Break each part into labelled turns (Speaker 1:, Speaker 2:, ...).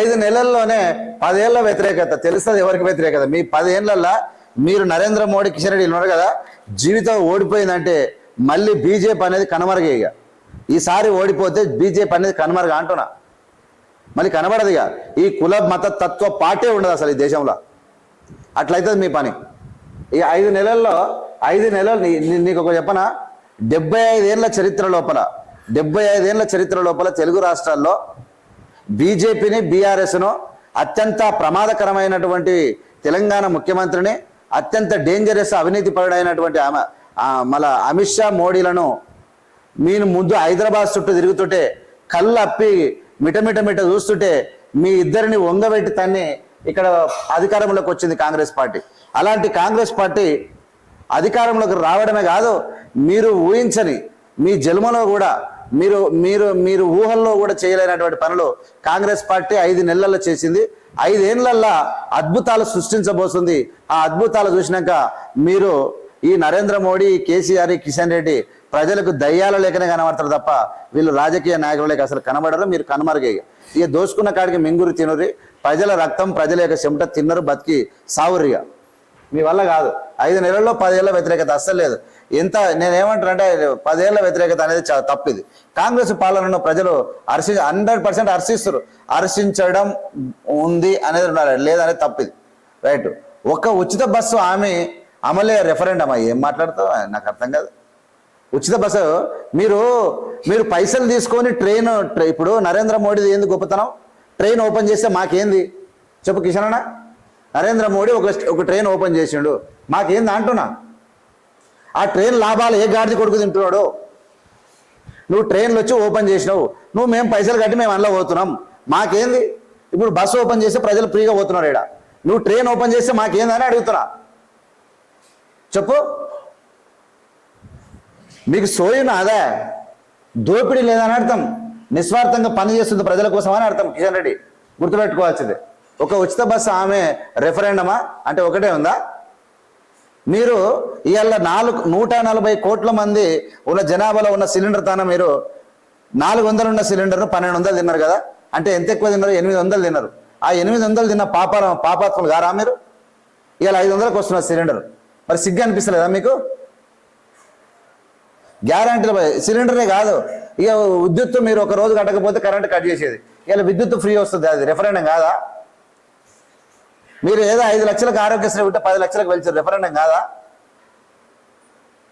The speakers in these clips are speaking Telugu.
Speaker 1: ఐదు నెలల్లోనే పదేళ్ళ వ్యతిరేకత తెలుస్తుంది ఎవరికి వ్యతిరేకత? మీ పదేళ్ళలో మీరు నరేంద్ర మోడీ కిషన్ రెడ్డి ఉన్నారు కదా జీవితం ఓడిపోయిందంటే మళ్ళీ బీజేపీ అనేది కనుమరుగ ఇక. ఈసారి ఓడిపోతే బీజేపీ అనేది కనుమరుగ అంటున్నా. మళ్ళీ కనబడదు ఇక. ఈ కుల మత తత్వ పాటే ఉండదు అసలు ఈ దేశంలో. అట్లయితుంది మీ పని. ఈ ఐదు నెలల్లో ఐదు నెలలు నీకు ఒక చెప్పనా? డెబ్బై ఐదేళ్ళ చరిత్ర లోపల డెబ్బై ఐదేళ్ళ చరిత్ర లోపల తెలుగు రాష్ట్రాల్లో బీజేపీని బీఆర్ఎస్ను అత్యంత ప్రమాదకరమైనటువంటి తెలంగాణ ముఖ్యమంత్రిని అత్యంత డేంజరస్ అవినీతి పరుడైనటువంటి ఆమె మన అమిత్ షా మోడీలను మీరు ముందు హైదరాబాద్ చుట్టూ తిరుగుతుంటే కళ్ళు అప్పి మిటమిట మిట చూస్తుంటే మీ ఇద్దరిని వంగబెట్టి తన్ని ఇక్కడ అధికారంలోకి వచ్చింది కాంగ్రెస్ పార్టీ. అలాంటి కాంగ్రెస్ పార్టీ అధికారంలోకి రావడమే కాదు మీరు ఊహించని మీ జన్మలో కూడా మీరు మీరు మీరు ఊహల్లో కూడా చేయలేనటువంటి పనులు కాంగ్రెస్ పార్టీ ఐదు నెలల్లో చేసింది. ఐదేళ్ళల్లా అద్భుతాలు సృష్టించబోతుంది ఆ అద్భుతాలు చూసినాక మీరు ఈ నరేంద్ర మోడీ కేసీఆర్ కిషన్ రెడ్డి ప్రజలకు దయ్యాల లేకనే కనబడతారు తప్ప వీళ్ళు రాజకీయ నాయకుల లేక అసలు కనబడరు. మీరు కనమరుగే ఇక. దోసుకున్న కాడికి మింగురు తినరు. ప్రజల రక్తం ప్రజల యొక్క చెమట తిన్నరు బతికి సావురిగా మీ వల్ల కాదు. ఐదు నెలల్లో పదేళ్ళ వ్యతిరేకత అస్సలు లేదు. ఎంత నేనేమంటానంటే పదేళ్ళ వ్యతిరేకత అనేది చాలా తప్పిది. కాంగ్రెస్ పాలనను ప్రజలు హర్షి హండ్రెడ్ పర్సెంట్ హర్షిస్తారు హర్షించడం ఉంది అనేది ఉండాలి లేదనేది తప్పిది. రైట్. ఒక్క ఉచిత బస్సు ఆమె అమలే రెఫరెండం ఏం మాట్లాడతావు? నాకు అర్థం కాదు. ఉచిత బస్సు మీరు మీరు పైసలు తీసుకొని ట్రైన్ ఇప్పుడు నరేంద్ర మోడీది ఏంది గొప్పతనం? ట్రైన్ ఓపెన్ చేస్తే మాకేంది? చెప్పు కిషన్ అన్న నరేంద్ర మోడీ ఒక ఒక ట్రైన్ ఓపెన్ చేసిండు. మాకేంది? అంటున్నా. ఆ ట్రైన్ లాభాలు ఏ గాడిది కొడుకు తింటున్నాడు? నువ్వు ట్రైన్లు వచ్చి ఓపెన్ చేసినావు. నువ్వు మేము పైసలు కట్టి మేము అందులో పోతున్నాం. మాకేంది? ఇప్పుడు బస్సు ఓపెన్ చేస్తే ప్రజలు ఫ్రీగా పోతున్నారు ఇక్కడ నువ్వు ట్రైన్ ఓపెన్ చేస్తే మాకేందని అడుగుతున్నా. చెప్పు. మీకు సోయిన అదే దోపిడీ లేదని అర్థం. నిస్వార్థంగా పని చేస్తుంది ప్రజల కోసం అని అర్థం. కిషన్ రెడ్డి గుర్తుపెట్టుకోవాల్సింది. ఒక ఉచిత బస్సు ఆమె రెఫరెండమా అంటే ఒకటే ఉందా? మీరు ఇవాళ నాలుగు నూట నలభై కోట్ల మంది ఉన్న జనాభాలో ఉన్న సిలిండర్ తాన మీరు నాలుగు వందలు ఉన్న సిలిండర్ను పన్నెండు వందలు తిన్నారు కదా? అంటే ఎంత ఎక్కువ తిన్నారు? ఎనిమిది వందలు తిన్నారు. ఆ ఎనిమిది వందలు తిన్న పాప పాపాత్మలు గారా మీరు? ఇవాళ ఐదు వందలకు వస్తున్న సిలిండర్. మరి సిగ్గు అనిపిస్తలేదా మీకు? గ్యారంటీలు సిలిండరే కాదు. ఇక విద్యుత్తు మీరు ఒక రోజు కట్టకపోతే కరెంట్ కట్ చేసేది. ఇలా విద్యుత్ ఫ్రీ వస్తుంది అది రెఫరెండం కాదా? మీరు ఏదో ఐదు లక్షలకు ఆరోగ్యశ్రీ ఉంటే పది లక్షలకు వెళ్తారు. రెఫరెండం కాదా?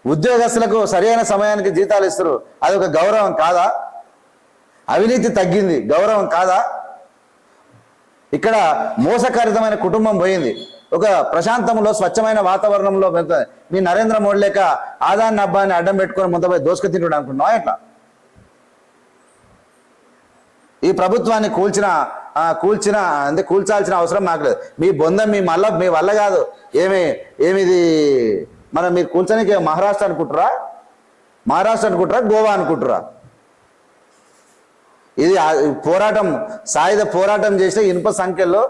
Speaker 1: ఉద్యోగస్తులకు సరైన సమయానికి జీతాలు ఇస్తారు. అది ఒక గౌరవం కాదా? అవినీతి తగ్గింది. గౌరవం కాదా? ఇక్కడ మోసకరితమైన కుటుంబం పోయింది. ఒక ప్రశాంతంలో స్వచ్ఛమైన వాతావరణంలో మీ నరేంద్ర మోడీ లేక ఆదాన్ని అబ్బాన్ని అడ్డం పెట్టుకొని ముందపై దోసుకు తింటున్నాడు అనుకుంటున్నాం ఎట్లా? ఈ ప్రభుత్వాన్ని కూల్చిన కూల్చిన అంటే కూల్చాల్సిన అవసరం మాకు లేదు. మీ బొందం మీ మళ్ళా మీ వల్ల కాదు. ఏమి ఏమిది? మనం మీరు కూల్చడానికి మహారాష్ట్ర అనుకుంటురా మహారాష్ట్ర అనుకుంటురా గోవా అనుకుంటురా ఇది పోరాటం సాయుధ పోరాటం చేసిన ఇనుప సంఖ్యలో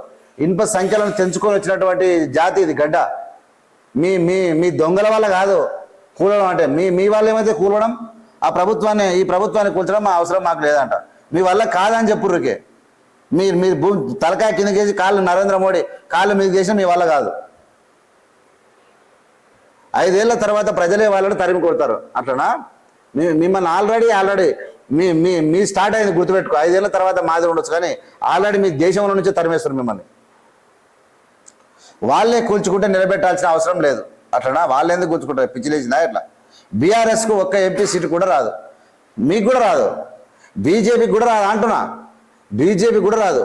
Speaker 1: ఇనుప సంఖ్యలను తెంచుకొని వచ్చినటువంటి జాతి ఇది గడ్డ. మీ మీ మీ దొంగల వల్ల కాదు కూలడం అంటే. మీ మీ వాళ్ళు ఏమైతే కూలడం? ఆ ప్రభుత్వాన్ని ఈ ప్రభుత్వాన్ని కూల్చడం మా అవసరం మాకు లేదంట. మీ వల్ల కాదని చెప్పుర్రుకే మీరు మీరు భూమి తలకాయ కిందకేసి కాళ్ళు నరేంద్ర మోడీ కాళ్ళు మీద చేసిన మీ వల్ల కాదు. ఐదేళ్ళ తర్వాత ప్రజలే వాళ్ళని తరిమి కొడతారు. అట్లనా? మీ మిమ్మల్ని ఆల్రెడీ ఆల్రెడీ మీ మీ మీ స్టార్ట్ అయింది గుర్తుపెట్టుకో. ఐదేళ్ళ తర్వాత మాది ఉండొచ్చు కానీ ఆల్రెడీ మీ దేశంలో నుంచి తరిమేస్తారు మిమ్మల్ని. వాళ్ళే కూల్చుకుంటే నిలబెట్టాల్సిన అవసరం లేదు. అట్లనా? వాళ్ళు ఎందుకు కూర్చుకుంటారు పిచ్చిలేసిందా ఇట్లా? బీఆర్ఎస్కు ఒక్క ఎంపీ సీటు కూడా రాదు. మీకు కూడా రాదు. బీజేపీకి కూడా రాదు. అంటున్నా. బీజేపీ కూడా రాదు.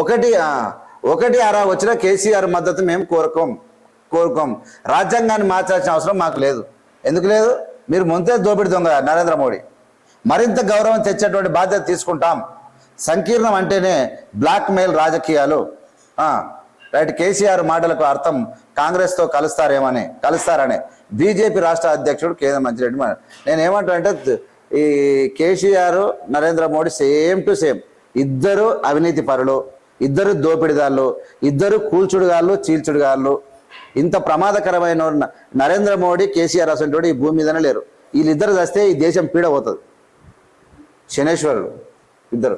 Speaker 1: ఒకటి ఒకటి అరా వచ్చిన కేసీఆర్ మద్దతు మేము కోరుకోం కోరుకోం. రాజ్యాంగాన్ని మార్చాల్సిన అవసరం మాకు లేదు. ఎందుకు లేదు? మీరు ముందే దోపిడి దొంగ నరేంద్ర మోడీ. మరింత గౌరవం తెచ్చేటువంటి బాధ్యత తీసుకుంటాం. సంకీర్ణం అంటేనే బ్లాక్ మెయిల్ రాజకీయాలు రైట్ కేసీఆర్ మాటలకు అర్థం కాంగ్రెస్తో కలుస్తారేమని కలుస్తారని బీజేపీ రాష్ట్ర అధ్యక్షుడు కేంద్ర మంత్రి రెడ్డి నేను ఏమంటానంటే ఈ KCR Narendra Modi same to same ఇద్దరు అవినీతి పరులు ఇద్దరు దోపిడిదారులు ఇద్దరు కూల్చుడుగాళ్ళు చీల్చుడుగాళ్ళు. ఇంత ప్రమాదకరమైన నరేంద్ర మోడీ కేసీఆర్ అసంటోడు ఈ భూమి మీదనే లేరు. వీళ్ళిద్దరు చస్తే ఈ దేశం పీడ పోతుంది శనేశ్వరుడు ఇద్దరు.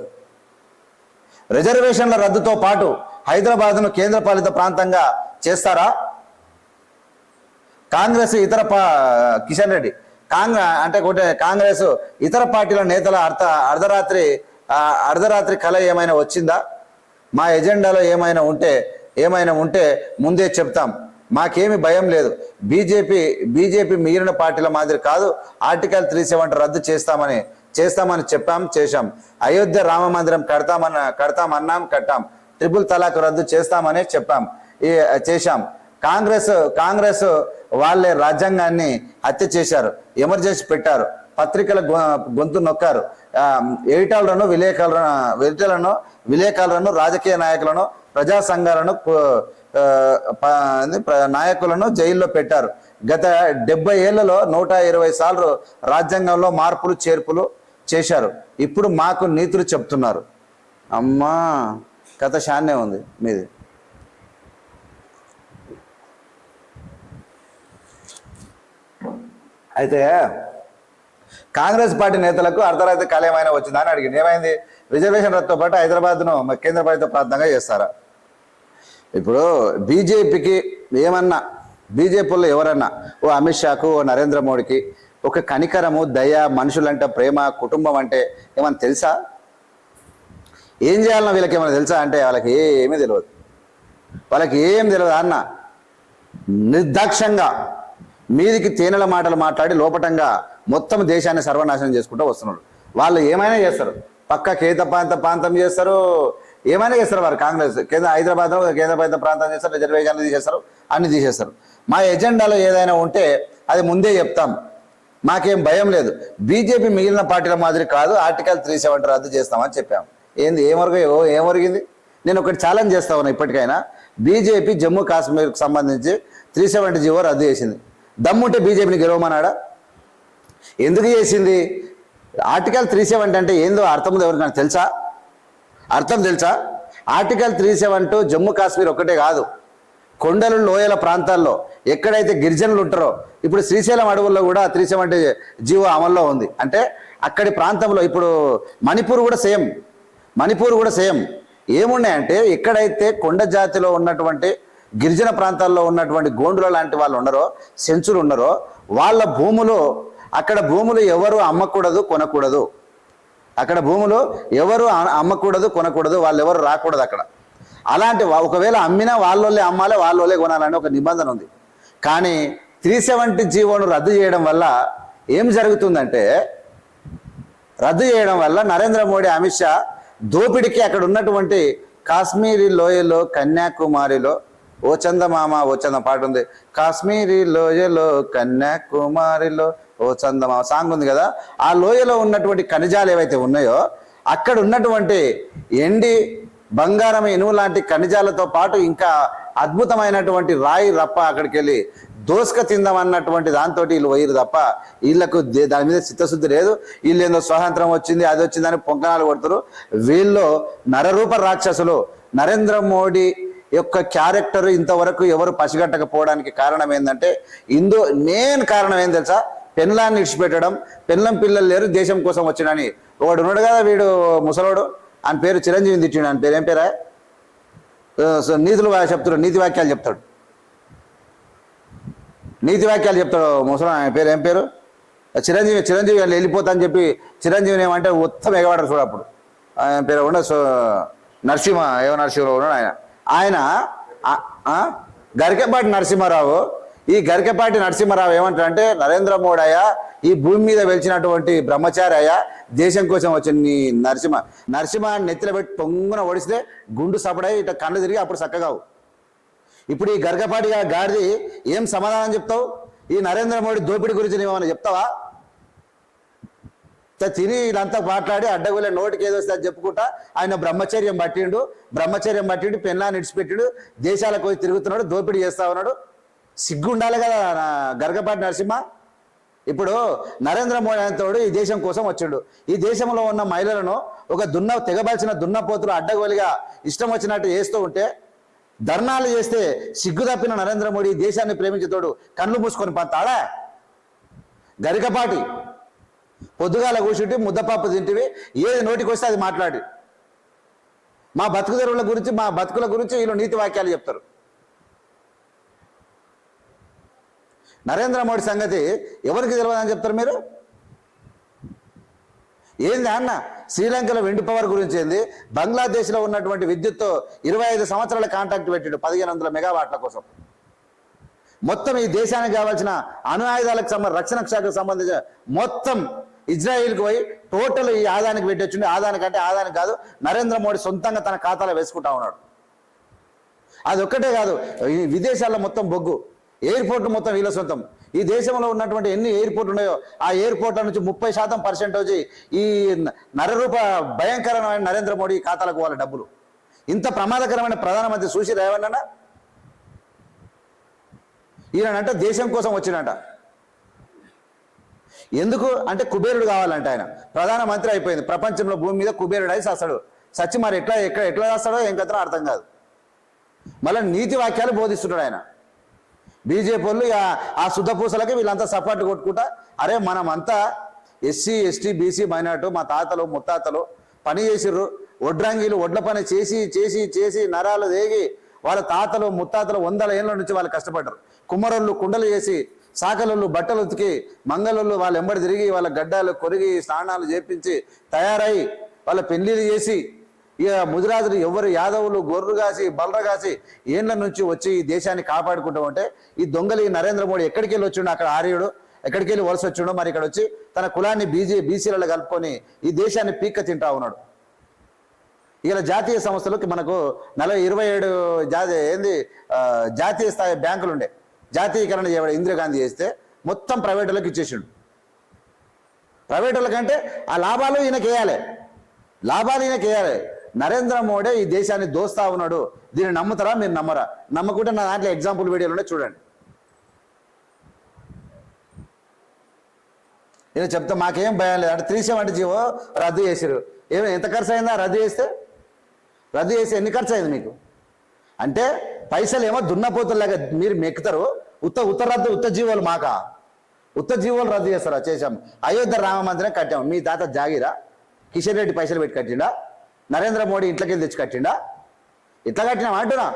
Speaker 1: రిజర్వేషన్ల రద్దుతో పాటు హైదరాబాద్ను కేంద్రపాలిత ప్రాంతంగా చేస్తారా? కాంగ్రెస్ ఇతర పా కిషన్ రెడ్డి. కాంగ్రెస్ అంటే ఒకటే కాంగ్రెస్ ఇతర పార్టీల నేతల అర్ధ అర్ధరాత్రి అర్ధరాత్రి కళ ఏమైనా వచ్చిందా? మా ఎజెండాలో ఏమైనా ఉంటే ఏమైనా ఉంటే ముందే చెప్తాం. మాకేమి భయం లేదు. బీజేపీ బీజేపీ మిగిలిన పార్టీల మాదిరి కాదు ఆర్టికల్ త్రీ సెవెంటీ రద్దు చేస్తామని చేస్తామని చెప్పాం చేశాం. అయోధ్య రామ మందిరం కడతామన్న కడతామన్నాం కట్టాం. ట్రిపుల్ తలాక్ రద్దు చేస్తామని చెప్పాం. ఈ చేశాం. కాంగ్రెస్ కాంగ్రెస్ వాళ్ళే రాజ్యాంగాన్ని హత్య చేశారు. ఎమర్జెన్సీ పెట్టారు. పత్రికల గొ- గొంతు నొక్కారు. ఆ, ఎడిటర్లను విలేకరులను ఎడిటర్లను విలేకరులను రాజకీయ నాయకులను ప్రజా సంఘాలను నాయకులను జైల్లో పెట్టారు. గత డెబ్బై ఏళ్ళలో నూట ఇరవై సార్లు రాజ్యాంగంలో మార్పులు చేర్పులు చేశారు. ఇప్పుడు మాకు నీతులు చెప్తున్నారు. అమ్మా కథ షాన్నే ఉంది మీది. అయితే కాంగ్రెస్ పార్టీ నేతలకు అర్ధరాత్రి కాలేమైనా ఏమైనా వచ్చిందా అని అడిగింది. ఏమైంది? రిజర్వేషన్ రద్దుతో పాటు హైదరాబాద్ను కేంద్ర కేంద్రపాలిత ప్రాంతంగా చేస్తారా? ఇప్పుడు బీజేపీకి ఏమన్నా బీజేపీలో ఎవరన్నా ఓ అమిత్ షాకు ఓ నరేంద్ర మోడీకి ఒక కనికరము దయ మనుషులంటే ప్రేమ కుటుంబం అంటే ఏమన్నా తెలుసా? ఏం చేయాలన్నా వీళ్ళకి ఏమైనా తెలుసా అంటే వాళ్ళకి ఏమీ తెలియదు. వాళ్ళకి ఏం తెలియదు అన్న. నిర్దాక్ష్యంగా మీదికి తేనెల మాటలు మాట్లాడి లోపటంగా మొత్తం దేశాన్ని సర్వనాశనం చేసుకుంటూ వస్తున్నాడు. వాళ్ళు ఏమైనా చేస్తారు. పక్క కేంద్ర ప్రాంత ప్రాంతం చేస్తారు? ఏమైనా చేస్తారు వారు. కాంగ్రెస్ కేంద్ర హైదరాబాద్లో కేంద్ర ప్రాంత ప్రాంతం చేస్తారు రిజర్వేషన్లు తీసేస్తారు అన్ని తీసేస్తారు. మా ఎజెండాలో ఏదైనా ఉంటే అది ముందే చెప్తాం. మాకేం భయం లేదు. బీజేపీ మిగిలిన పార్టీల మాదిరి కాదు ఆర్టికల్ త్రీ సెవెంటీ రద్దు చేస్తామని చెప్పాం. ఏంది ఏమొరగ ఏమరిగింది నేను ఒకటి ఛాలెంజ్ చేస్తా ఉన్నా ఇప్పటికైనా. బీజేపీ జమ్మూ కాశ్మీర్కి సంబంధించి త్రీ సెవెంటీ జీవో రద్దు చేసింది. దమ్ముంటే బీజేపీని గెలవమన్నాడా? ఎందుకు చేసింది? ఆర్టికల్ త్రీ సెవెంటీ అంటే ఏందో అర్థం ఎవరికైనా తెలుసా? అర్థం తెలుసా? Article three seven two Jammu Kashmir ఒక్కటే కాదు. కొండలు లోయల ప్రాంతాల్లో ఎక్కడైతే గిరిజనులు ఉంటారో ఇప్పుడు శ్రీశైలం అడవుల్లో కూడా త్రీ సెవెంటీ జీవో అమల్లో ఉంది. అంటే అక్కడి ప్రాంతంలో ఇప్పుడు మణిపూర్ కూడా సేమ్. మణిపూర్ కూడా సేమ్. ఏమున్నాయంటే ఎక్కడైతే కొండ జాతిలో ఉన్నటువంటి గిరిజన ప్రాంతాల్లో ఉన్నటువంటి గోండుల లాంటి వాళ్ళు ఉన్నారో సెంచులు ఉన్నారో వాళ్ళ భూములు అక్కడ భూములు ఎవరు అమ్మకూడదు కొనకూడదు. అక్కడ భూములు ఎవరు అమ్మకూడదు కొనకూడదు వాళ్ళు ఎవరు రాకూడదు అక్కడ. అలాంటి వా- ఒకవేళ అమ్మినా వాళ్ళోళ్ళే అమ్మాలి వాళ్ళోళ్ళే కొనాలని ఒక నిబంధన ఉంది. కానీ త్రీ సెవెంటీ జీవోను రద్దు చేయడం వల్ల ఏం జరుగుతుందంటే రద్దు చేయడం వల్ల నరేంద్ర మోడీ అమిత్ షా దోపిడికి అక్కడ ఉన్నటువంటి కాశ్మీరీ లోయలో కన్యాకుమారిలో ఓ చందమామ ఓ చంద పాట ఉంది. కాశ్మీరీ లోయలో కన్యాకుమారిలో ఓ చందమా సాంగ్ ఉంది కదా? ఆ లోయలో ఉన్నటువంటి ఖనిజాలు ఏవైతే ఉన్నాయో అక్కడ ఉన్నటువంటి ఎండి బంగారం ఇనుము లాంటి ఖనిజాలతో పాటు ఇంకా అద్భుతమైనటువంటి రాయి రప్ప అక్కడికి వెళ్ళి దోసుక తిందామన్నటువంటి దాంతో వీళ్ళు పోయిరు తప్ప వీళ్ళకు దే- దాని మీద చిత్తశుద్ధి లేదు. వీళ్ళు ఏందో స్వాతంత్రం వచ్చింది అది వచ్చిందని పొంకనాలు కొడుతారు. వీళ్ళు నరరూప రాక్షసులు. నరేంద్ర మోడీ యొక్క క్యారెక్టర్ ఇంతవరకు ఎవరు పసిగట్టకపోవడానికి కారణం ఏంటంటే ఇందు మెయిన్ కారణం ఏం తెలుసా? పెన్లాన్ని ఇడిచిపెట్టడం పెన్లం పిల్లలు లేరు దేశం కోసం వచ్చినని. ఒకడు ఉన్నాడు కదా వీడు ముసలోడు ఆయన పేరు చిరంజీవి తిట్టిండు ఆయన పేరు ఏం పేరా? సో నీతులు చెప్తాడు నీతి వాక్యాలు చెప్తాడు. నీతి వాక్యాలు చెప్తాడు ముసలి ఆయన పేరు ఏం పేరు? చిరంజీవి చిరంజీవి వాళ్ళు వెళ్ళిపోతా అని చెప్పి చిరంజీవిని ఏమంటే ఉత్తమ ఎగబడరు చూడు అప్పుడు. ఆయన పేరు ఉండ సో నరసింహ ఏవో నరసింహరావు ఉన్నాడు ఆయన. ఆయన ఆ- గరికపాటి నరసింహారావు ఈ గరికపాటి నరసింహారావు ఏమంటారంటే నరేంద్ర మోడీ అయ్యా ఈ భూమి మీద వెలిచినటువంటి బ్రహ్మచారి అయ్యా దేశం కోసం వచ్చిన నీ నరసింహ నరసింహ నెత్తిలో పెట్టి పొంగున ఒడిస్తే గుండు సపడై ఇట్లా కళ్ళు తిరిగి అప్పుడు చక్కగావు ఇప్పుడు ఈ గరికపాటి గా- గాడిది ఏం సమాధానం చెప్తావు? ఈ నరేంద్ర మోడీ దోపిడీ గురించి ఏమైనా చెప్తావా? త- తిని ఇదంతా మాట్లాడి అడ్డగోలే నోటికి ఏదో వస్తే అది చెప్పుకుంటా ఆయన బ్రహ్మచర్యం పట్టిండు బ్రహ్మచర్యం పట్టిండు పెన్నా నిడిచిపెట్టిండు దేశాలకు పోయి తిరుగుతున్నాడు దోపిడీ చేస్తా ఉన్నాడు. సిగ్గుండాలి కదా గర్గపాటి నరసింహ? ఇప్పుడు నరేంద్ర మోడీ అనేతోడు ఈ దేశం కోసం వచ్చాడు. ఈ దేశంలో ఉన్న మహిళలను ఒక దున్న తెగబాల్చిన దున్నపోతులు అడ్డగోలిగా ఇష్టం వచ్చినట్టు చేస్తూ ఉంటే ధర్నాలు చేస్తే సిగ్గు తప్పిన నరేంద్ర మోడీ దేశాన్ని ప్రేమించేతోడు కళ్ళు మూసుకొని పంతాడా? గరికపాటి. పొద్దుగాల కూర్చుంటే ముద్దపప్పు తింటివి ఏది నోటికి వస్తే అది మాట్లాడి. మా బతుకుదరుల గురించి మా బతుకుల గురించి వీళ్ళు నీతి వాక్యాలు చెప్తారు. నరేంద్ర మోడీ సంగతి ఎవరికి తెలియదని చెప్తారు మీరు? ఏంది అన్న శ్రీలంకలో విండ్ పవర్ గురించి ఏంది? బంగ్లాదేశ్లో ఉన్నటువంటి విద్యుత్తో ఇరవై ఐదు సంవత్సరాల కాంట్రాక్ట్ పెట్టాడు పదిహేను వందల మెగావాట్ల కోసం. మొత్తం ఈ దేశానికి కావాల్సిన అణు ఆయుధాలకు సంబంధ రక్షణ శాఖకు సంబంధించిన మొత్తం ఇజ్రాయిల్కి పోయి టోటల్ ఈ ఆదాయానికి పెట్టొచ్చింది ఆదాయానికి అంటే ఆదానికి కాదు నరేంద్ర మోడీ సొంతంగా తన ఖాతాలో వేసుకుంటా ఉన్నాడు. అది ఒక్కటే కాదు ఈ విదేశాల్లో మొత్తం బొగ్గు. ఎయిర్పోర్ట్ మొత్తం వీళ్ళ సొంతం. ఈ దేశంలో ఉన్నటువంటి ఎన్ని ఎయిర్పోర్ట్ ఉన్నాయో ఆ ఎయిర్పోర్ట్ల నుంచి ముప్పై శాతం పర్సెంటేజ్ ఈ నరరూప భయంకరమైన నరేంద్ర మోడీ ఖాతాలకు వాళ్ళ డబ్బులు. ఇంత ప్రమాదకరమైన ప్రధానమంత్రి చూసి రేవన్నా ఈయనంట దేశం కోసం వచ్చినట ఎందుకు? అంటే కుబేరుడు కావాలంట ఆయన. ప్రధానమంత్రి అయిపోయింది. ప్రపంచంలో భూమి మీద కుబేరుడు అయి సస్తాడు సచ్చి మరి ఎట్లా ఎక్కడ ఎట్లా చేస్తాడో ఏం కథనో అర్థం కాదు. మళ్ళీ నీతి వాక్యాలు బోధిస్తున్నాడు ఆయన. బీజేపీ వాళ్ళు ఆ- శుద్ధపూసలకి వీళ్ళంతా సపోర్ట్ కొట్టుకుంటా. అరే మనం అంతా ఎస్సీ ఎస్టీ బీసీ మైనార్టీ మా తాతలు ముత్తాతలు పని చేసిర్రు. వడ్రంగిలు వడ్ల పని చేసి చేసి చేసి నరాలు దేగి వాళ్ళ తాతలు ముత్తాతలు వందల ఏళ్ళ నుంచి వాళ్ళు కష్టపడ్డారు. కుమ్మరోళ్ళు కుండలు చేసి సాకలోళ్ళు బట్టలు ఉతికి మంగళోళ్ళు వాళ్ళ ఎంబడి తిరిగి వాళ్ళ గడ్డాలు కొరిగి స్నానాలు చేపించి తయారై వాళ్ళ పెళ్ళిళ్ళు చేసి ఇక ముదిరాజులు ఎవరు యాదవులు గొర్రు కాసి బలర కాసి ఏండ్ల నుంచి వచ్చి ఈ దేశాన్ని కాపాడుకుంటూ ఉంటే ఈ దొంగలు ఈ నరేంద్ర మోడీ ఎక్కడికి వెళ్ళి వచ్చిండు అక్కడ ఆర్యుడు ఎక్కడికి వెళ్ళి వలస వచ్చిండో మరి ఇక్కడ వచ్చి తన కులాన్ని బీజే బీసీలలో కలుపుకొని ఈ దేశాన్ని పీక్క తింటా ఉన్నాడు. ఇలా జాతీయ సంస్థలకు మనకు నలభై ఇరవై ఏడు జాతీయ ఏంది జాతీయ స్థాయి బ్యాంకులు ఉండే. జాతీయకరణ చేయబడి ఇందిరాగాంధీ చేస్తే మొత్తం ప్రైవేటులకు ఇచ్చేసిండు. ప్రైవేటులకంటే ఆ లాభాలు ఈయనకి వేయాలి. లాభాలు ఈయనకి వేయాలి. నరేంద్ర మోడీ ఈ దేశాన్ని దోస్తా ఉన్నాడు. దీన్ని నమ్ముతారా? మీరు నమ్మరా? నమ్మకుంటే నా దాంట్లో ఎగ్జాంపుల్ వీడియోలోనే చూడండి. నేను చెప్తా మాకేం భయం లేదు. అంటే త్రీ సెవెంటీ జీవో రద్దు చేసారు ఏమో ఎంత ఖర్చు అయిందా రద్దు చేస్తే? రద్దు చేసి ఎన్ని ఖర్చు అయింది మీకు? అంటే పైసలు ఏమో దున్నపోతులాగా మీరు మెక్కుతారు. ఉత్త ఉత్తర రద్దు ఉత్త జీవోలు మాకా? ఉత్త జీవోలు రద్దు చేస్తారా? చేశాం. అయోధ్య రామ మందిరం కట్టాము మీ తాత జాగిరా? కిషన్ రెడ్డి పైసలు పెట్టి కట్టిండా? నరేంద్ర మోడీ ఇంట్లోకి వెళ్ళి తెచ్చి కట్టిండా ఇట్లా కట్టినాం అంటున్నా.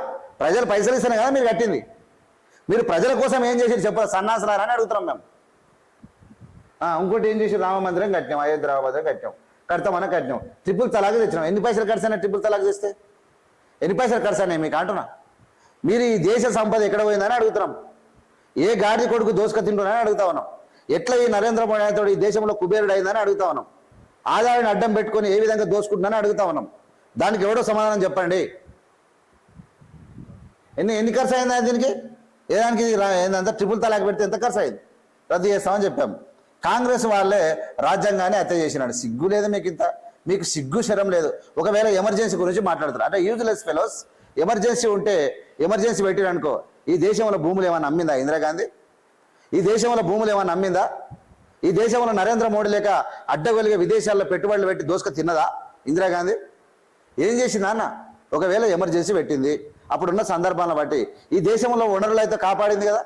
Speaker 1: ప్రజలు పైసలు ఇస్తాను కదా మీరు కట్టింది. మీరు ప్రజల కోసం ఏం చేసి చెప్పారు సన్నాసరారా అని అడుగుతున్నాం మేము. ఇంకోటి ఏం చేసి రామ మందిరం కట్టినాం అయోధ్య రామ మందిరం కట్టినాం కడతామని కట్టినాం. ట్రిపుల్ తలాగ తెచ్చినాం. ఎన్ని పైసలు ఖర్చు ట్రిపుల్ తలాగా తెస్తే? ఎన్ని పైసలు ఖర్చు మీకు అంటున్నా? మీరు ఈ దేశ సంపద ఎక్కడ పోయిందని అడుగుతున్నాం. ఏ గాడి కొడుకు దోసుక తింటున్నారని అడుగుతా ఉన్నాం. ఎట్లా ఈ నరేంద్ర మోడీ ఆయనతో ఈ దేశంలో కుబేరుడు అయిందని అడుగుతా ఉన్నాం. ఆదాయాన్ని అడ్డం పెట్టుకొని ఏ విధంగా దోసుకుంటున్నారని అడుగుతా ఉన్నాం. దానికి ఎవడో సమాధానం చెప్పండి. ఎన్ని ఎన్ని ఖర్చు అయిందా దీనికి? ఏ దానికి ఏందంతా ట్రిపుల్ తలాక్ పెడితే ఎంత ఖర్చు అయింది? రద్దు చేస్తామని చెప్పాము కాంగ్రెస్ వాళ్ళే రాజ్యాంగాన్ని హత్య చేసినాడు సిగ్గు లేదు మీకు ఇంత. మీకు సిగ్గు శరం లేదు. ఒకవేళ ఎమర్జెన్సీ గురించి మాట్లాడతారు అంటే యూజ్లెస్ ఫెలోస్ ఎమర్జెన్సీ ఉంటే ఎమర్జెన్సీ పెట్టిరనుకో ఈ దేశంలో భూములు ఏమైనా అమ్మిందా ఇందిరాగాంధీ? ఈ దేశంలో భూములు ఏమైనా అమ్మిందా ఈ దేశంలో నరేంద్ర మోడీ లేక అడ్డగొలిగా విదేశాల్లో పెట్టుబడులు పెట్టి దోసుక తిన్నదా ఇందిరాగాంధీ ఏం చేసింది అన్న ఒకవేళ ఎమర్జెన్సీ పెట్టింది అప్పుడున్న సందర్భాలను బట్టి ఈ దేశంలో వనరులు అయితే కాపాడింది కదా?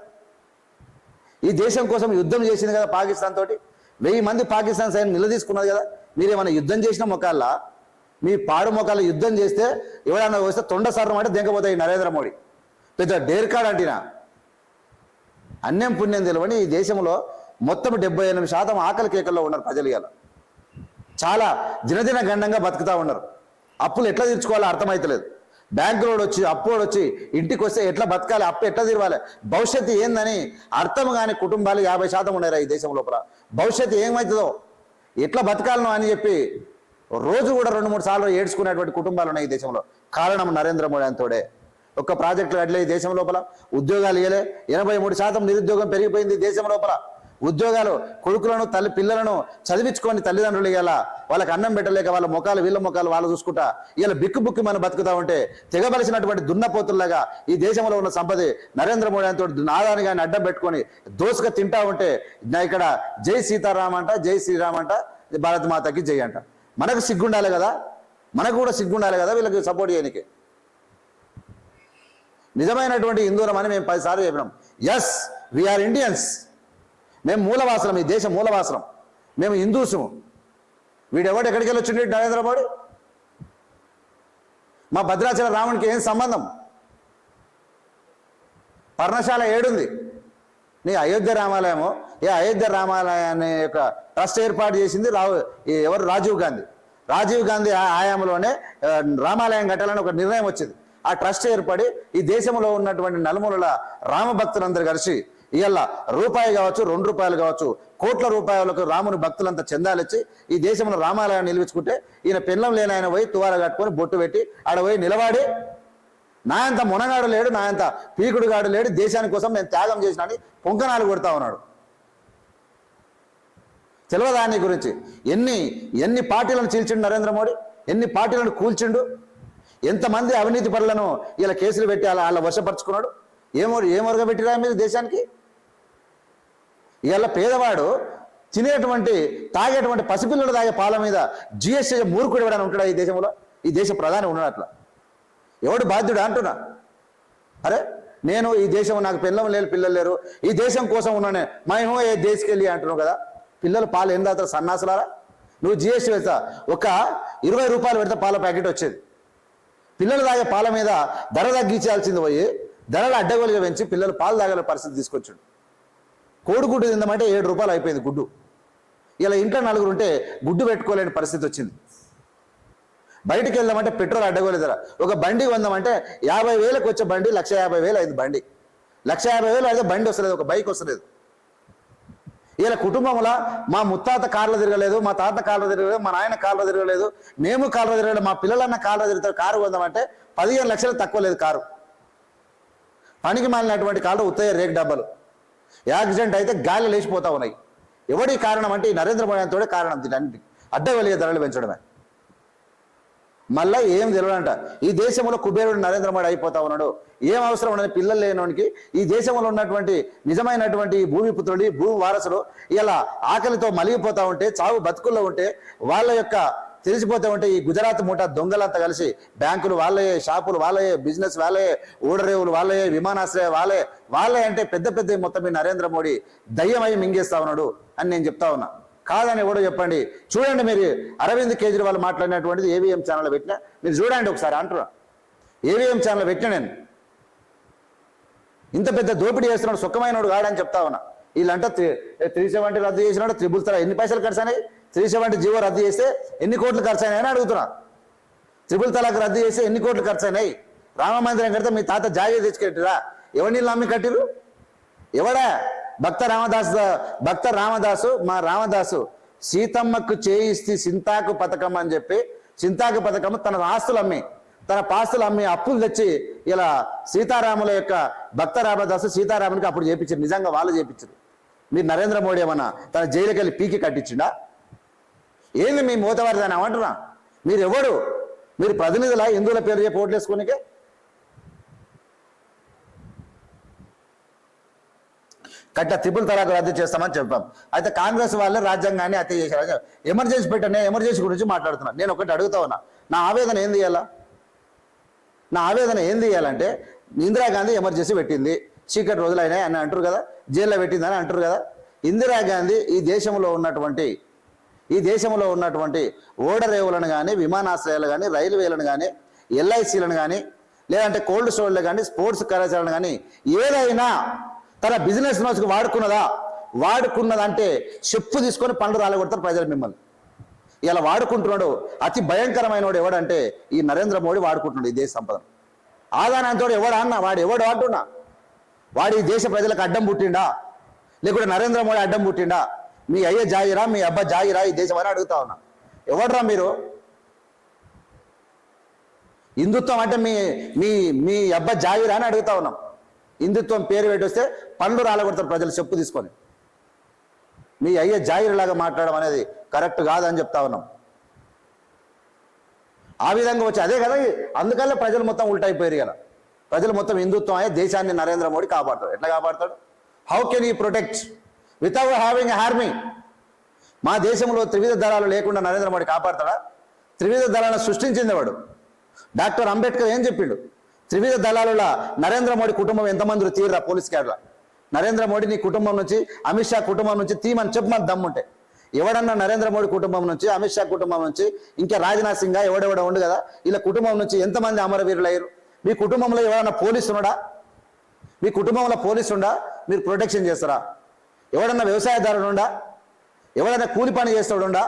Speaker 1: ఈ దేశం కోసం యుద్ధం చేసింది కదా పాకిస్తాన్ తోటి? వెయ్యి మంది పాకిస్తాన్ సైన్ నిలదీసుకున్నది కదా? మీరేమైనా యుద్ధం చేసిన మొక్కల్లా మీ పాడు మొక్కల యుద్ధం చేస్తే ఎవరైనా వస్తే తొండ సర్రం అంటే దెంకపోతాయి నరేంద్ర మోడీ. పెద్ద డేర్కాడ్ అంటినా? అన్యం పుణ్యం తెలివని ఈ దేశంలో మొత్తం డెబ్బై ఎనిమిది శాతం ఆకలి కేకల్లో ఉన్నారు ప్రజలు ఇవాళ. చాలా దినదిన గండంగా బతుకుతా ఉన్నారు. అప్పులు ఎట్లా తీర్చుకోవాలో అర్థమైతలేదు. బ్యాంకులో వచ్చి అప్పు వచ్చి ఇంటికి వస్తే ఎట్లా బతకాలి అప్పు ఎట్లా తీరవాలి? భవిష్యత్తు ఏందని అర్థం కాని కుటుంబాలు యాభై శాతం ఉన్నారా ఈ దేశం లోపల. భవిష్యత్తు ఏమవుతుందో ఎట్లా బతకాలను అని చెప్పి రోజు కూడా రెండు మూడు సార్లు ఏడ్చుకునేటువంటి కుటుంబాలు ఉన్నాయి ఈ దేశంలో. కారణం నరేంద్ర మోడీ అంతోడే. ఒక్క ప్రాజెక్టులు అడ్లే ఈ దేశం లోపల. ఉద్యోగాలు ఇవ్వలే ఎనభై మూడు శాతం నిరుద్యోగం పెరిగిపోయింది ఈ దేశం లోపల. ఉద్యోగాలు కొడుకులను తల్లి పిల్లలను చదివించుకొని తల్లిదండ్రులు ఇలా వాళ్ళకి అన్నం పెట్టలేక వాళ్ళ ముఖాలు వీళ్ళ ముఖాలు వాళ్ళు చూసుకుంటా ఇలా బిక్కుబుక్కు మనం బతుకుతా ఉంటే తెగబలిసినటువంటి దున్నపోతుల్లాగా ఈ దేశంలో ఉన్న సంపద నరేంద్ర మోడీ అంతో నాదాని కానీ అడ్డం పెట్టుకొని దోసుగా తింటా ఉంటే ఇక్కడ జై సీతారాం అంట జై శ్రీరామ్ అంట భారత మాతకి జై అంట. మనకు సిగ్గుండాలి కదా? మనకు కూడా సిగ్గుండాలి కదా వీళ్ళకి సపోర్ట్ చేయడానికి నిజమైనటువంటి హిందూరం అని మేము పదిసార్లు చెప్పినాం. ఎస్ వీఆర్ ఇండియన్స్ మేము మూలవాసనం ఈ దేశం మూలవాసనం. మేము హిందూసుము. వీడెవడు ఎక్కడికి వెళ్ళి వచ్చిండు నరేంద్ర మోడీ మా భద్రాచల రామునికి ఏం సంబంధం? పర్ణశాల ఏడుంది. నీ అయోధ్య రామాలయము ఏ అయోధ్య రామాలయాన్ని యొక్క ట్రస్ట్ ఏర్పాటు చేసింది రావు ఎవరు? రాజీవ్ గాంధీ. రాజీవ్ గాంధీ ఆ- ఆయాంలోనే రామాలయం కట్టాలని ఒక నిర్ణయం వచ్చింది. ఆ ట్రస్ట్ ఏర్పడి ఈ దేశంలో ఉన్నటువంటి నలుమూలల రామభక్తులందరూ కలిసి ఇవాళ రూపాయి కావచ్చు రెండు రూపాయలు కావచ్చు కోట్ల రూపాయలకు రాముని భక్తులంతా చెందాలిచ్చి ఈ దేశంలో రామాలయాన్ని నిలిపించుకుంటే ఈయన పిల్లం లేని ఆయన పోయి తువాల కట్టుకొని బొట్టు పెట్టి ఆడ పోయి నిలబడి నా అంత మునగాడు లేడు నా అంత పీకుడుగాడు లేడు దేశాని కోసం నేను త్యాగం చేసిన అని పొంకనాలు కొడతా ఉన్నాడు. తెలియదా గురించి ఎన్ని ఎన్ని పార్టీలను చీల్చిండు నరేంద్ర మోడీ ఎన్ని పార్టీలను కూల్చిండు ఎంతమంది అవినీతి పనులను ఇలా కేసులు పెట్టి అలా అలా వశపరుచుకున్నాడు ఏమో ఏమొరగ పెట్టిరా మీరు దేశానికి? ఇవాళ పేదవాడు తినేటువంటి తాగేటువంటి పసిపిల్లలు తాగే పాల మీద జిఎస్టీ మూర్ఖుడు ఎవడని ఉంటాడా ఈ దేశంలో? ఈ దేశ ప్రధాని ఉన్నాడు అట్లా. ఎవడు బాధ్యుడు అంటున్నా? అరే నేను ఈ దేశం నాకు పిల్లలు లేరు పిల్లలు లేరు. ఈ దేశం కోసం ఉన్నానే. మేము ఏ దేశకెళ్ళి అంటున్నావు కదా? పిల్లలు పాలు ఏం తాగుతారు సన్నాసులారా? నువ్వు జిఎస్టీ పెడతా ఒక ఇరవై రూపాయలు పెడితే పాల ప్యాకెట్ వచ్చేది. పిల్లలు తాగే పాల మీద ధర తగ్గించాల్సింది పోయి ధరలు అడ్డగోలుగా పెంచి పిల్లలు పాలు తాగల పరిస్థితి తీసుకొచ్చాడు. కోడిగుడ్డు తిందామంటే ఏడు రూపాయలు అయిపోయింది గుడ్డు. ఇలా ఇంట్లో నలుగురు ఉంటే గుడ్డు పెట్టుకోలేని పరిస్థితి వచ్చింది. బయటికి వెళ్దామంటే పెట్రోల్ అడ్డగోలేదు ఒక బండి కొందామంటే యాభై వేలకు వచ్చే బండి లక్ష యాభై వేలు అయింది బండి. లక్ష యాభై వేలు అయితే బండి వస్తలేదు ఒక బైక్ వస్తలేదు. ఇలా కుటుంబంలో మా ముత్తాత కార్లో తిరగలేదు మా తాత కార్లో తిరగలేదు మా నాయన కార్లో తిరగలేదు మేము కార్లో తిరగలేదు మా పిల్లలన్న కార్లో తిరుగుతారు కారు కొందామంటే పదిహేను లక్షలు తక్కువ లేదు కారు. పనికి మాలినటువంటి కాళ్ళు ఉత్తయ్య రేక్ డబ్బాలు. యాక్సిడెంట్ అయితే గాలి లేచిపోతా ఉన్నాయి. ఎవడి కారణం అంటే ఈ నరేంద్ర మోడీ అంతే కారణం దీనికి అడ్డగలిగే ధరలు పెంచడమే. మళ్ళా ఏం తెలియడంట ఈ దేశంలో కుబేరుడు నరేంద్ర మోడీ అయిపోతా ఉన్నాడు. ఏం అవసరం ఉన్నది పిల్లలు లేనివానికి ఈ దేశంలో ఉన్నటువంటి నిజమైనటువంటి భూమి పుత్రుడి భూమి వారసుడు ఇలా ఆకలితో మలిగిపోతా ఉంటే చావు బతుకుల్లో ఉంటే వాళ్ళ యొక్క తెలిసిపోతా ఉంటే ఈ గుజరాత్ మూట దొంగలంతా కలిసి బ్యాంకులు వాళ్ళయే షాపులు వాళ్ళయే బిజినెస్ వాళ్ళయే ఓడరేవులు వాళ్ళయే విమానాశ్రయ వాళ్ళే వాళ్ళే అంటే పెద్ద పెద్ద మొత్తం మీ నరేంద్ర మోడీ దయ్యమై మింగేస్తా ఉన్నాడు అని నేను చెప్తా ఉన్నా. కాదని ఎవడో చెప్పండి. చూడండి మీరు అరవింద్ కేజ్రీవాల్ మాట్లాడినటువంటిది ఏవిఎం ఛానల్ పెట్టినా మీరు చూడండి ఒకసారి అంటున్నా. ఏవిఎం ఛానల్ పెట్టినా నేను. ఇంత పెద్ద దోపిడీ చేస్తున్నాడు సుఖమైనడు కాడని చెప్తా ఉన్నా. వీళ్ళంటే త్రీ సెవెంటీ రద్దు చేసినాడు త్రిబుల్ తర ఎన్ని పైసలు ఖర్చు త్రీ సెవెంటీ జీవో రద్దు చేస్తే ఎన్ని కోట్లు ఖర్చు అయినాయని అడుగుతున్నా. త్రిబుల్ తలాక్ రద్దు చేస్తే ఎన్ని కోట్లు ఖర్చు అయినాయి రామ మందిరం కడితే మీ తాత జాగే తెచ్చుకెట్టిరా? ఎవరిని నమ్మి కట్టిరు ఎవడా? భక్త రామదాస్ భక్త రామదాసు మా రామదాసు సీతమ్మకు చేయిస్తే సింతాకు పథకం అని చెప్పి సింతాకు పథకం తన ఆస్తులు అమ్మి తన పాస్తులు అమ్మి అప్పులు తెచ్చి ఇలా సీతారాముల యొక్క భక్త రామదాసు సీతారామునికి అప్పుడు చేపించారు. నిజంగా వాళ్ళు చేపించారు. మీరు నరేంద్ర మోడీ ఏమన్నా తన జైలుకి వెళ్ళి పీకి కట్టించిండా? ఏంది మీ మూతవారిదాన్ని అంటున్నా మీరు ఎవడు మీరు ప్రతినిధుల హిందువుల పేరు చెప్పి ఓట్లేసుకోనికే కట్ట త్రిపుల్ తలాక్ రద్దు చేస్తామని చెప్పాం. అయితే కాంగ్రెస్ వాళ్ళే రాజ్యాంగాన్ని హత్య చేశారు. ఎమర్జెన్సీ పెట్టనే ఎమర్జెన్సీ గురించి మాట్లాడుతున్నా. నేను ఒకటి అడుగుతా ఉన్నా. నా ఆవేదన ఏం తీయాలా నా ఆవేదన ఏం తీయాలంటే ఇందిరాగాంధీ ఎమర్జెన్సీ పెట్టింది. చీకటి రోజులు అయినాయి అని అంటారు కదా జైల్లో పెట్టిందని అంటారు కదా. ఇందిరాగాంధీ ఈ దేశంలో ఉన్నటువంటి ఈ దేశంలో ఉన్నటువంటి ఓడరేవులను కానీ విమానాశ్రయాలు కానీ రైల్వేలను కానీ ఎల్ఐసీలను కానీ లేదంటే కోల్డ్ స్టోర్లు కానీ స్పోర్ట్స్ కళాశాలను కానీ ఏదైనా తన బిజినెస్ నోస్కి వాడుకున్నదా? వాడుకున్నదంటే చెప్పు తీసుకొని పండు రాలగొడతారు ప్రజలు మిమ్మల్ని. ఇలా వాడుకుంటున్నాడు అతి భయంకరమైన వాడు ఎవడంటే ఈ నరేంద్ర మోడీ వాడుకుంటున్నాడు ఈ దేశ సంపదను. ఆదానంతో ఎవడు అన్న? వాడు ఎవడు అంటున్నా? వాడు ఈ దేశ ప్రజలకు అడ్డం పుట్టిండా? లేకుంటే నరేంద్ర మోడీ అడ్డం పుట్టిండా? మీ అయ్య జాయిరా మీ అబ్బా జాయిరా ఈ దేశం అని అడుగుతా ఉన్నా. ఎవడరా మీరు? హిందుత్వం అంటే మీ మీ మీ అబ్బా జాయిరా అని అడుగుతా ఉన్నాం. హిందుత్వం పేరు పెట్టొస్తే పండ్లు రాలగొడతారు ప్రజలు చెప్పు తీసుకొని. మీ అయ్య జాగిరిలాగా మాట్లాడడం అనేది కరెక్ట్ కాదని చెప్తా ఉన్నాం. ఆ విధంగా వచ్చి అదే కదా అందుకల్ల ప్రజలు మొత్తం ఉల్టైపోయారు కదా ప్రజలు మొత్తం హిందుత్వం అయ్యే దేశాన్ని నరేంద్ర మోడీ కాపాడతాడు. ఎట్లా కాపాడతాడు? How can he protect without having army మా దేశంలో త్రివిధ దళాలు లేకుండా నరేంద్ర మోడీ కాపాడతాడా? త్రివిధ దళాలను సృష్టించింది వాడు డాక్టర్ అంబేద్కర్ ఏం చెప్పిండు? త్రివిధ దళాలుల నరేంద్ర మోడీ కుటుంబం ఎంతమంది తీర్రా పోలీస్ క్యాడ్ల నరేంద్ర మోడీ నీ కుటుంబం నుంచి అమిత్ షా కుటుంబం నుంచి తీమని చెప్పమని దమ్ముంటే. ఎవడన్నా నరేంద్ర మోడీ కుటుంబం నుంచి అమిత్ షా కుటుంబం నుంచి ఇంకా రాజ్నాథ్ సింగ్ ఎవడెవడ ఉండు కదా? ఇలా కుటుంబం నుంచి ఎంతమంది అమరవీరులు అయ్యారు మీ కుటుంబంలో ఎవరన్నా పోలీసు ఉన్నాడా మీ కుటుంబంలో పోలీసు ఉండా మీరు ప్రొటెక్షన్ చేస్తారా? ఎవడన్నా వ్యవసాయదారుడుండా ఎవడన్నా కూలి పని చేస్తాడుండా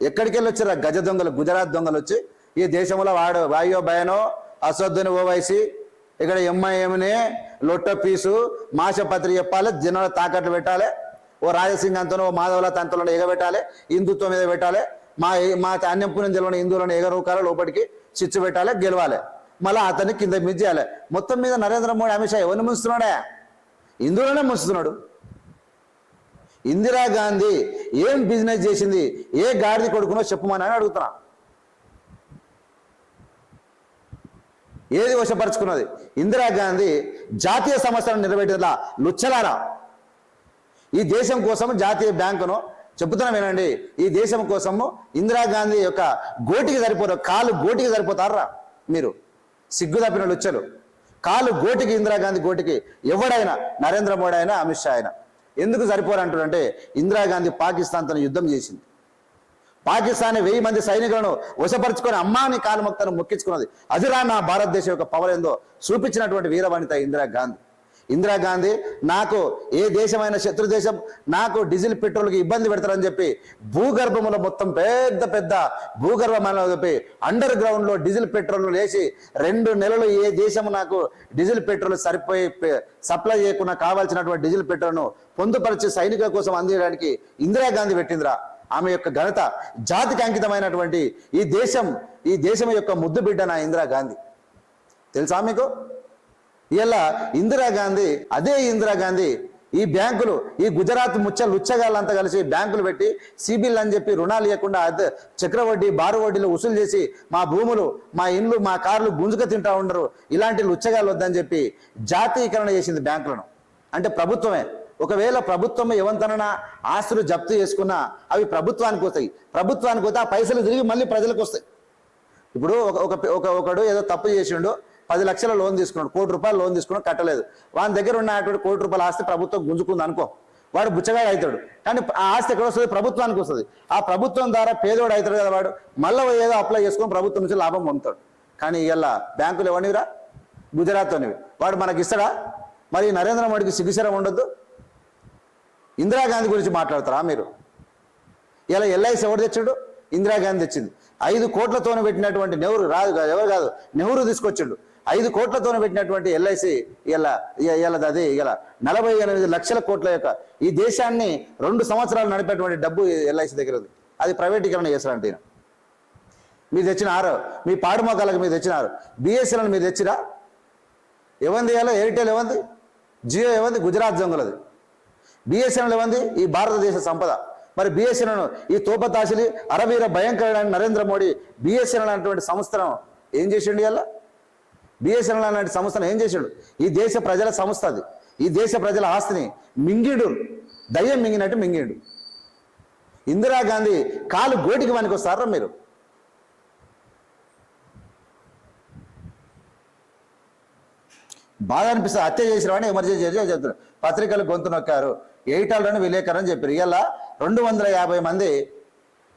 Speaker 1: ఎక్కడికి వెళ్ళి వచ్చారా గజ దొంగలు గుజరాత్ దొంగలు వచ్చి? ఈ దేశంలో వాడు వాయో భయనో అసొద్దుని ఓవైసి ఇక్కడ ఎంఐఎంని లొట్ట పీసు మాషపత్రి చెప్పాలి జనాల తాకట్లు పెట్టాలి ఓ రాజసింగ్ అంతనో ఓ మాధవల తంతులను ఎగబెట్టాలి హిందుత్వం మీద పెట్టాలి మా మా అన్యం పుణ్యం హిందువులను ఎగరూకాలి లోపలికి చిచ్చు పెట్టాలి గెలవాలి. మళ్ళీ అతన్ని కింద మించి చేయాలి. మొత్తం మీద నరేంద్ర మోడీ అమిత్ షా ఎవరిని ముంచుతున్నాడే? హిందువులనే ముంచుతున్నాడు. ఇందిరాగాంధీ ఏం బిజినెస్ చేసింది? ఏ గాడిది కొడుకునో చెప్పమని అని అడుగుతున్నా. ఏది వశపరుచుకున్నది? ఇందిరాగాంధీ జాతీయ సమస్యలను నిలబెట్టేలా లుచ్చలారా? ఈ దేశం కోసం జాతీయ బ్యాంకును చెప్తున్నా వినండి. ఈ దేశం కోసము ఇందిరాగాంధీ యొక్క గోటికి సరిపోరు కాలు గోటికి సరిపోతారా మీరు? సిగ్గు తప్పిన లుచ్చలు. కాలు గోటికి ఇందిరాగాంధీ గోటికి ఎవడైనా? నరేంద్ర మోడీ అయినా అమిత్ షా అయినా. ఎందుకు సరిపోరంటారంటే ఇందిరాగాంధీ పాకిస్తాన్తో యుద్ధం చేసింది. పాకిస్తాన్ వెయ్యి మంది సైనికులను వశపరుచుకొని అమ్మాని కాలుమక్తను మొక్కించుకున్నది. అదిరా నా భారతదేశం యొక్క పవర్ ఏందో చూపించినటువంటి వీరవనిత ఇందిరాగాంధీ. ఇందిరాగాంధీ నాకు ఏ దేశమైన శత్రు దేశం నాకు డీజిల్ పెట్రోల్కి ఇబ్బంది పెడతారని చెప్పి భూగర్భములో మొత్తం పెద్ద పెద్ద భూగర్భమైన చెప్పి అండర్ గ్రౌండ్లో డీజిల్ పెట్రోల్ లేచి రెండు నెలలు ఏ దేశం నాకు డీజిల్ పెట్రోల్ సరిపోయి సప్లై చేయకుండా కావాల్సినటువంటి డీజిల్ పెట్రోల్ను పొందుపరిచే సైనికుల కోసం అందించడానికి ఇందిరాగాంధీ పెట్టిందిరా. ఆమె యొక్క ఘనత జాతికి అంకితమైనటువంటి ఈ దేశం ఈ దేశం యొక్క ముద్దు బిడ్డ నా ఇందిరాగాంధీ. తెలుసా మీకు? ఇలా ఇందిరాగాంధీ అదే ఇందిరాగాంధీ ఈ బ్యాంకులు ఈ గుజరాత్ ముచ్చ లుచ్చగాళ్ళంతా కలిసి బ్యాంకులు పెట్టి సిబిల్ అని చెప్పి రుణాలు ఇవ్వకుండా చక్రవడ్డీ బారు వడ్డీలు వసూలు చేసి మా భూములు మా ఇండ్లు మా కార్లు గుంజుక తింటా ఉండరు. ఇలాంటి లుచ్చగాళ్ళు వద్దని చెప్పి జాతీయకరణ చేసింది బ్యాంకులను. అంటే ప్రభుత్వమే. ఒకవేళ ప్రభుత్వం ఎవంతనైనా ఆస్తులు జప్తు చేసుకున్నా అవి ప్రభుత్వానికి వస్తాయి ప్రభుత్వానికి వస్తే ఆ పైసలు తిరిగి మళ్ళీ ప్రజలకు వస్తాయి. ఇప్పుడు ఒక ఒక ఒక ఒకడు ఏదో తప్పు చేసిండు. పది లక్షల లోన్ తీసుకున్నాడు కోటి రూపాయలు లోన్ తీసుకున్నాడు కట్టలేదు. వాని దగ్గర ఉన్నటువంటి కోటి రూపాయల ఆస్తి ప్రభుత్వం గుంజుకుంది అనుకో. వాడు బుచ్చగాడు అవుతాడు. కానీ ఆ ఆస్తి ఎక్కడ వస్తుంది? ప్రభుత్వానికి వస్తుంది. ఆ ప్రభుత్వం ద్వారా పేదోడు అవుతాడు కదా వాడు. మళ్ళీ ఏదో అప్లై చేసుకొని ప్రభుత్వం నుంచి లాభం పొందుతాడు. కానీ ఇలా బ్యాంకులు ఎవరినిరా? గుజరాత్తోనివి వాడు మనకి ఇస్తాడా? మరి నరేంద్ర మోడీకి సిగ్గుశరం ఉండొద్దు? ఇందిరాగాంధీ గురించి మాట్లాడతారా మీరు? ఇలా ఎల్ఐసి ఎవరు తెచ్చాడు? ఇందిరాగాంధీ తెచ్చింది. ఐదు కోట్లతోనే పెట్టినటువంటి నెహ్రూ రాదు కాదు? ఎవరు కాదు? నెహ్రూ తీసుకొచ్చిండు. ఐదు కోట్లతోనే పెట్టినటువంటి ఎల్ఐసి ఇలా ఇలా అది ఇలా నలభై ఎనిమిది లక్షల కోట్ల యొక్క ఈ దేశాన్ని రెండు సంవత్సరాలు నడిపేటువంటి డబ్బు ఎల్ఐసి దగ్గర ఉంది. అది ప్రైవేటీకరణ చేస్తారంట ఈయన. మీరు తెచ్చినారు మీ పాడు మొక్కలకు మీరు తెచ్చినారు బిఎస్ఎన్ఎల్ మీరు తెచ్చిరా? ఎవంది ఇలా ఎయిర్టెల్ ఎవంది జియో ఎవంది గుజరాత్ జంగులది. బిఎస్ఎన్ఎల్ ఏమంది ఈ భారతదేశ సంపద. మరి బిఎస్ఎన్ఎల్ ఈ తోపతాసిలి అరవీర భయంకరమైన నరేంద్ర మోడీ బిఎస్ఎన్ఎల్ అనేటువంటి సంస్థను ఏం చేసిండు ఇలా బిఎస్ఎన్ఎల్ అలాంటి సంస్థను ఏం చేశాడు ఈ దేశ ప్రజల సంస్థ అది. ఈ దేశ ప్రజల ఆస్తిని మింగిడు. దయ్యం మింగినట్టు మింగిడు. ఇందిరాగాంధీ కాలు గోటికి వానికి వస్తారా మీరు? బాధ అనిపిస్తుంది. హత్య చేసిన వాడిని ఎమర్జెన్సీ చేసి చెప్తున్నారు. పత్రికలు గొంతు నొక్కారు. ఎయిటాల్లోనే విలేకరని చెప్పారు. ఇలా రెండు వందల యాభై మంది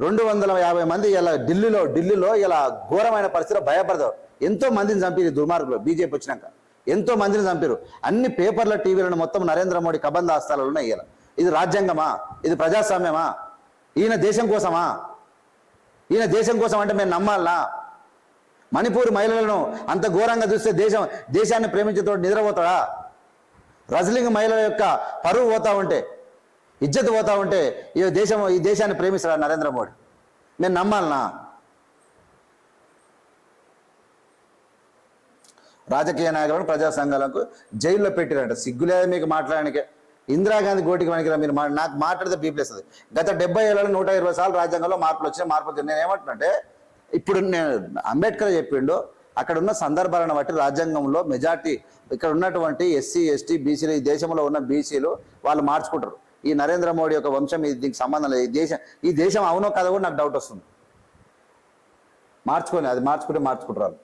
Speaker 1: రెండు వందల యాభై మంది ఇలా ఢిల్లీలో ఢిల్లీలో ఇలా ఘోరమైన పరిస్థితిలో భయపడతారు. ఎంతో మందిని చంపారు దుర్మార్గులు బీజేపీ వచ్చినాక. ఎంతో మందిని చంపారు అన్ని పేపర్ల టీవీలను మొత్తం నరేంద్ర మోడీ కబంధ ఆస్థానాలను ఉన్నాయి ఇది రాజ్యాంగమా? ఇది ప్రజాస్వామ్యమా? ఈయన దేశం కోసమా? ఈయన దేశం కోసం అంటే మేము నమ్మాలనా మణిపూర్ మహిళలను అంత ఘోరంగా చూస్తే దేశం దేశాన్ని ప్రేమించేతో నిద్రపోతాడా? రజలింగ్ మహిళల యొక్క పరువు పోతా ఉంటే ఇజ్జత్ పోతా ఉంటే ఈ దేశం ఈ దేశాన్ని ప్రేమిస్తాడా నరేంద్ర మోడీ? మేము నమ్మాలనా? రాజకీయ నాయకులను ప్రజా సంఘాలకు జైల్లో పెట్టిరంట. సిగ్గులేదు మీకు మాట్లాడడానికి. ఇందిరాగాంధీ గోటికి మనకి మీరు మా- నాకు మాట్లాడితే పీపులేస్తుంది గత డెబ్బై ఏళ్ళలో నూట ఇరవై సార్లు రాజ్యాంగంలో మార్పులు వచ్చినాయి మార్పులు నేను ఏమంటున్నానంటే ఇప్పుడు నేను అంబేద్కర్ చెప్పిండు అక్కడ ఉన్న సందర్భాలను బట్టి రాజ్యాంగంలో మెజార్టీ ఇక్కడ ఉన్నటువంటి ఎస్సీ ఎస్టీ బీసీలు ఈ దేశంలో ఉన్న బీసీలు వాళ్ళు మార్చుకుంటారు. ఈ నరేంద్ర మోడీ యొక్క వంశం ఇది దీనికి సంబంధం లేదు. ఈ దేశం ఈ దేశం అవునో కదా కూడా నాకు డౌట్ వస్తుంది. మార్చుకొని అది మార్చుకుంటే మార్చుకుంటారు